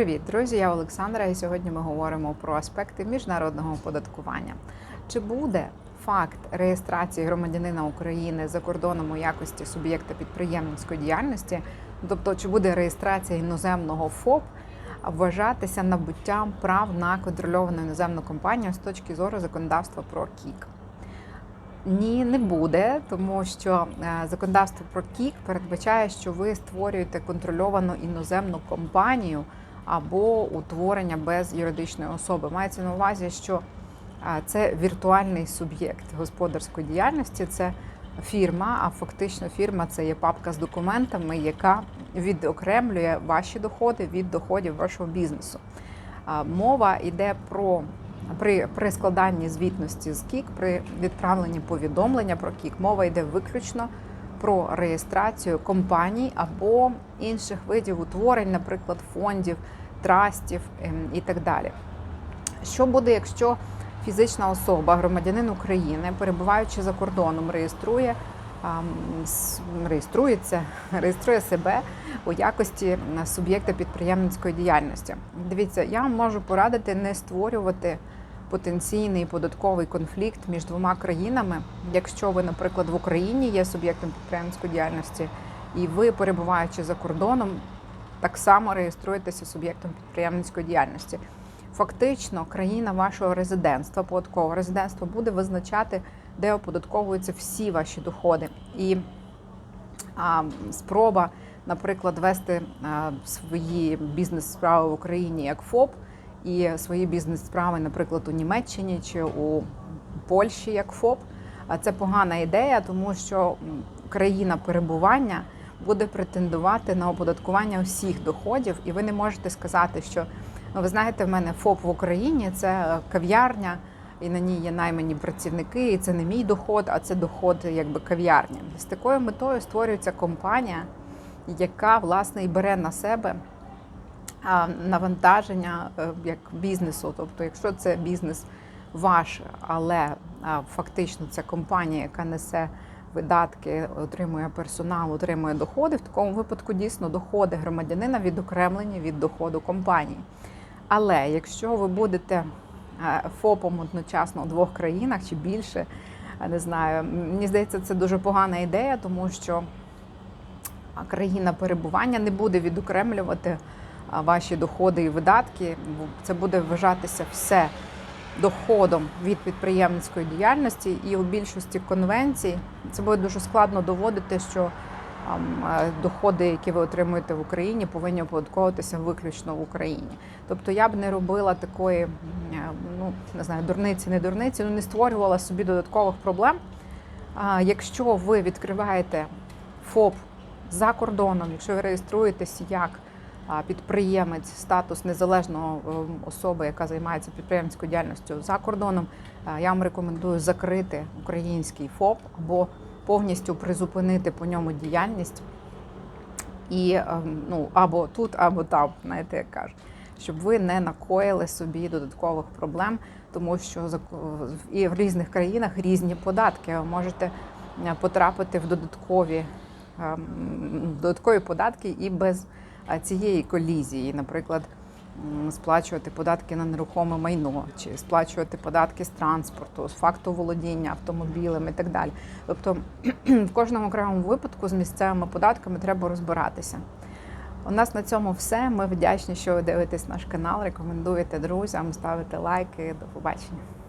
Привіт, друзі! Я Олександра, і сьогодні ми говоримо про аспекти міжнародного оподаткування. Чи буде факт реєстрації громадянина України за кордоном у якості суб'єкта підприємницької діяльності, тобто чи буде реєстрація іноземного ФОП вважатися набуттям прав на контрольовану іноземну компанію з точки зору законодавства про КІК? Ні, не буде, тому що е, законодавство про КІК передбачає, що ви створюєте контрольовану іноземну компанію або утворення без юридичної особи. Мається на увазі, що це віртуальний суб'єкт господарської діяльності, це фірма, а фактично фірма це є папка з документами, яка відокремлює ваші доходи від доходів вашого бізнесу. Мова йде про при, при складанні звітності з КІК, при відправленні повідомлення про КІК, мова йде виключно про реєстрацію компаній або інших видів утворень, наприклад, фондів, трастів ем, і так далі. Що буде, якщо фізична особа, громадянин України, перебуваючи за кордоном, реєструє реєструється, реєструє себе у якості суб'єкта підприємницької діяльності? Дивіться, я можу порадити не створювати потенційний податковий конфлікт між двома країнами, якщо ви, наприклад, в Україні є суб'єктом підприємницької діяльності, і ви, перебуваючи за кордоном, так само реєструєтеся суб'єктом підприємницької діяльності. Фактично, країна вашого резидентства, податкового резидентства буде визначати, де оподатковуються всі ваші доходи. І а, спроба, наприклад, вести а, свої бізнес-справи в Україні як ФОП і свої бізнес-справи, наприклад, у Німеччині чи у Польщі як ФОП. А це погана ідея, тому що країна перебування буде претендувати на оподаткування усіх доходів, і ви не можете сказати, що ну ви знаєте, в мене ФОП в Україні це е, кав'ярня. І на ній є наймані працівники, і це не мій доход, а це доход якби кав'ярні. З такою метою створюється компанія, яка власне і бере на себе навантаження е, як бізнесу. Тобто, якщо це бізнес ваш, але фактично це компанія, яка несе видатки, отримує персонал, отримує доходи, в такому випадку дійсно доходи громадянина відокремлені від доходу компанії. Але якщо ви будете е, ФОПом одночасно у двох країнах чи більше, не знаю, мені здається, це дуже погана ідея, тому що країна перебування не буде відокремлювати ваші доходи і видатки. Це буде вважатися все доходом від підприємницької діяльності, і у більшості конвенцій це буде дуже складно доводити, що е, доходи, які ви отримуєте в Україні, повинні оподатковуватися виключно в Україні. Тобто я б не робила такої, е, ну не знаю, дурниці, не дурниці, ну не створювала собі додаткових проблем. Якщо ви відкриваєте ФОП за кордоном, якщо ви реєструєтесь як підприємець, статус незалежного ем, особи, яка займається підприємницькою діяльністю за кордоном, я вам рекомендую закрити український ФОП або повністю призупинити по ньому діяльність і ем, ну або тут, або там, знаєте, як кажуть, щоб ви не накоїли собі додаткових проблем, тому що і в різних країнах різні податки. Ви можете е, потрапити в додаткові ем, додаткові податки і без е, цієї колізії, наприклад. Сплачувати податки на нерухоме майно, чи сплачувати податки з транспорту, з факту володіння автомобілем і так далі. Тобто в кожному окремому випадку з місцевими податками треба розбиратися. У нас на цьому все. Ми вдячні, що ви дивитесь наш канал, рекомендуєте друзям, ставите лайки. До побачення.